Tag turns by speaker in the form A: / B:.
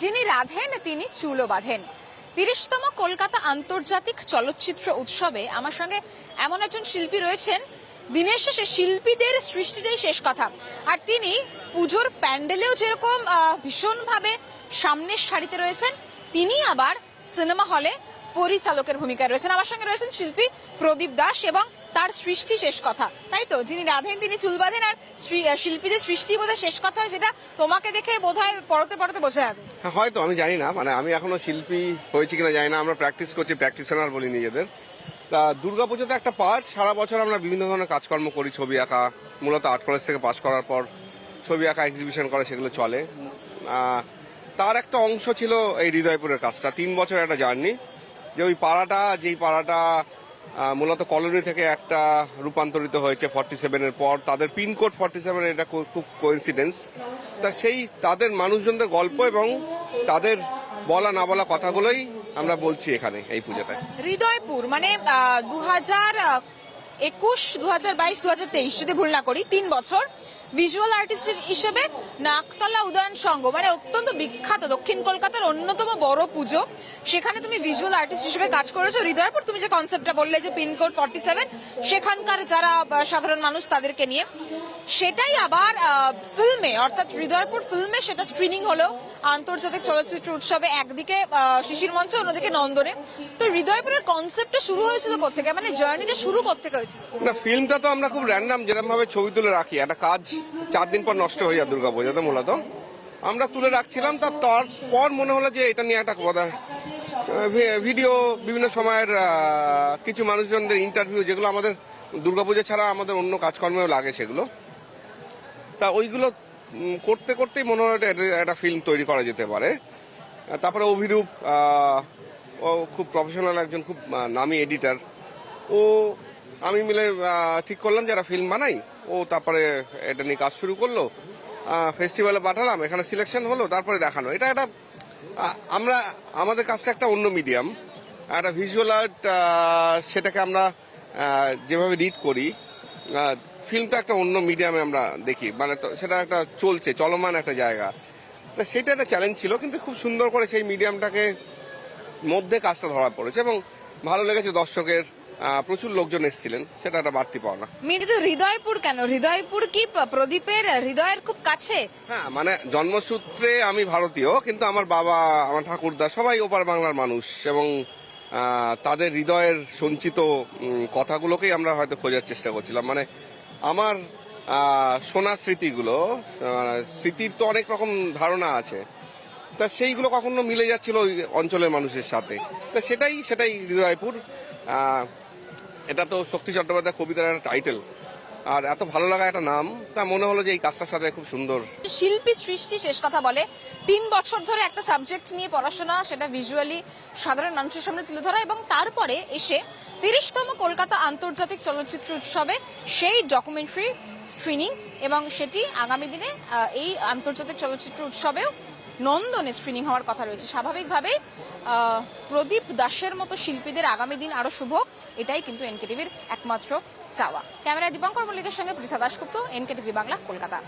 A: যিনি রাধেন, তিনি চুলও বাঁধেন। তিরিশতম কলকাতা আন্তর্জাতিক চলচ্চিত্র উৎসবে আমার সঙ্গে এমন একজন শিল্পী রয়েছেন দিনের শেষে শিল্পীদের সৃষ্টিটাই শেষ কথা। আর তিনি পুজোর প্যান্ডেলেও যেরকম ভীষণভাবে সামনের সারিতে রয়েছেন, তিনি আবার সিনেমা হলে পরিচালকের ভূমিকায় রয়েছেন। আমার সঙ্গে রয়েছেন শিল্পী প্রদীপ দাস এবং তার সৃষ্টি শেষ কথা। তাই তো? যিনি রাধেন তিনি চুল বাঁধেন আর শিল্পীদের সৃষ্টি বোধহয় শেষ কথা হয় যেটা তোমাকে দেখে বোধহয় পড়তে পড়তে বোঝা যাবে।
B: হ্যাঁ, হয়তো আমি জানি না। মানে আমি এখনও শিল্পী হয়েছি কিনা জানি না। আমরা প্র্যাকটিস করছি প্র্যাকটিশনার বলি নিজেদের। তা দুর্গাপুজোতে একটা পার্ট সারা বছর আমরা বিভিন্ন ধরনের কাজকর্ম করি ছবি আঁকা। মূলত আর্ট কলেজ থেকে পাশ করার পর ছবি আঁকা এক্সিবিশন করে সেগুলো চলে। তার একটা অংশ ছিল এই হৃদয়পুরের কাজটা। তিন বছর একটা জার্নি। যে ওই পাড়াটা, যেই পাড়াটা মূলত কলোনি থেকে একটা রূপান্তরিত হয়েছে ফর্টি সেভেনের পর, তাদের পিনকোড ফর্টি সেভেন এটা খুব কোইন্সিডেন্স তা সেই তাদের মানুষজনদের গল্প এবং তাদের বলা না বলা কথাগুলোই আমরা বলছি এখানে এই পুজোটায়।
A: হৃদয়পুর মানে দু হাজার একুশ দু হাজার বাইশ দু হাজার তেইশ, যদি ভুল না করি, তিন বছর ভিজুয়াল আর্টিস্ট হিসেবে নাকতলা উদয়ন সংঘ মানে অত্যন্ত বিখ্যাত দক্ষিণ কলকাতার অন্যতম বড় পুজো। সেখানে তুমি ভিজুয়াল আর্টিস্ট হিসেবে কাজ করেছ। হৃদয়পুর, তুমি যে কনসেপ্টটা বললে যে পিনকোড ফর্টি সেভেন সেখানকার যারা সাধারণ মানুষ তাদেরকে নিয়ে। সেটাই আবার ফিল্মে, অর্থাৎ হৃদয়পুর ফিল্মে সেটা স্ক্রিনিং হলো আন্তর্জাতিক চলচ্চিত্র উৎসবে একদিকে শিশির মঞ্চে, অন্যদিকে নন্দনে। তো হৃদয়পুরের কনসেপ্টটা শুরু হয়েছিল কোথেকে মানে জার্নিটা শুরু কোথেকে হয়েছিল?
B: না ফিল্মটা তো আমরা খুব র্যান্ডাম যেরকম ভাবে ছবি তুলে রাখি। একটা কাজ চার দিন পর নষ্ট হয়ে যায় দুর্গা পুজোতে মূলত? আমরা তুলে রাখছিলাম তার তারপর মনে হলো যে এটা নিয়ে একটা কথা। ভিডিও, বিভিন্ন সময়ের কিছু মানুষজনদের ইন্টারভিউ যেগুলো আমাদের দুর্গাপুজো ছাড়া আমাদের অন্য কাজকর্মেও লাগে সেগুলো। তা ওইগুলো করতে করতেই মনে হয় একটা ফিল্ম তৈরি করা যেতে পারে। তারপরে অভিরূপ ও খুব প্রফেশনাল একজন, খুব নামী এডিটার ও, আমি মিলে ঠিক করলাম যে একটা ফিল্ম বানাই। ও তারপরে এটা নিয়ে কাজ শুরু করল। ফেস্টিভ্যালে পাঠালাম, এখানে সিলেকশন হলো, তারপরে দেখানো। এটা একটা আমরা, আমাদের কাজটা একটা অন্য মিডিয়াম একটা ভিজুয়াল আর্ট সেটাকে আমরা যেভাবে রিড করি ফিল্মটা একটা অন্য মিডিয়ামে আমরা দেখি। মানে তো সেটা একটা চলছে চলমান একটা জায়গা। তা সেটা একটা চ্যালেঞ্জ ছিল কিন্তু খুব সুন্দর করে সেই মিডিয়ামটাকে মধ্যে কাজটা ধরা পড়েছে এবং ভালো লেগেছে দর্শকের প্রচুর লোকজন এসেছিলেন সেটা একটা বাড়তি পাওনা।
A: মিনি তো হৃদয়পুর কেন? হৃদয়পুর কি প্রদীপের হৃদয়ের খুব কাছে?
B: হ্যাঁ মানে জন্মসূত্রে আমি ভারতীয় কিন্তু আমার বাবা আমার ঠাকুরদা সবাই ওপার বাংলার মানুষ এবং তাদের হৃদয়ের সঞ্চিত কথাগুলোকেই আমরা হয়তো খোঁজার চেষ্টা করছিলাম। মানে আমার সোনার স্মৃতিগুলো স্মৃতির তো অনেক রকম ধারণা আছে। তা সেইগুলো কখনো মিলে যাচ্ছিল ওই অঞ্চলের মানুষের সাথে? তা সেটাই সেটাই হৃদয়পুর। এটা তো শক্তি চট্টোপাধ্যায় কবিতার টাইটেল আর এত ভালো লাগা একটা নাম, তা মনে হলো যে এই কাজটার সাথে খুব সুন্দর।
A: শিল্পী সৃষ্টি শেষ কথা বলে, তিন বছর ধরে একটা সাবজেক্ট নিয়ে পড়াশোনা, সেটা ভিজুয়ালি সাধারণ মানুষের সামনে তুলে ধরা এবং তারপরে এসে তিরিশতম কলকাতা আন্তর্জাতিক চলচ্চিত্র উৎসবে সেই ডকুমেন্টারি স্ক্রিনিং এবং সেটি আগামী দিনে এই আন্তর্জাতিক চলচ্চিত্র উৎসবেও নন্দনে স্ক্রিনিং হওয়ার কথা রয়েছে। স্বাভাবিকভাবেই প্রদীপ দাসের মতো শিল্পীদের আগামী দিন আরও শুভ। এটাই কিন্তু এনকেটিভির একমাত্র চাওয়া। ক্যামেরায় দীপঙ্কর মল্লিকের সঙ্গে পৃথা দাসগুপ্ত এনকেটিভি বাংলা, কলকাতা।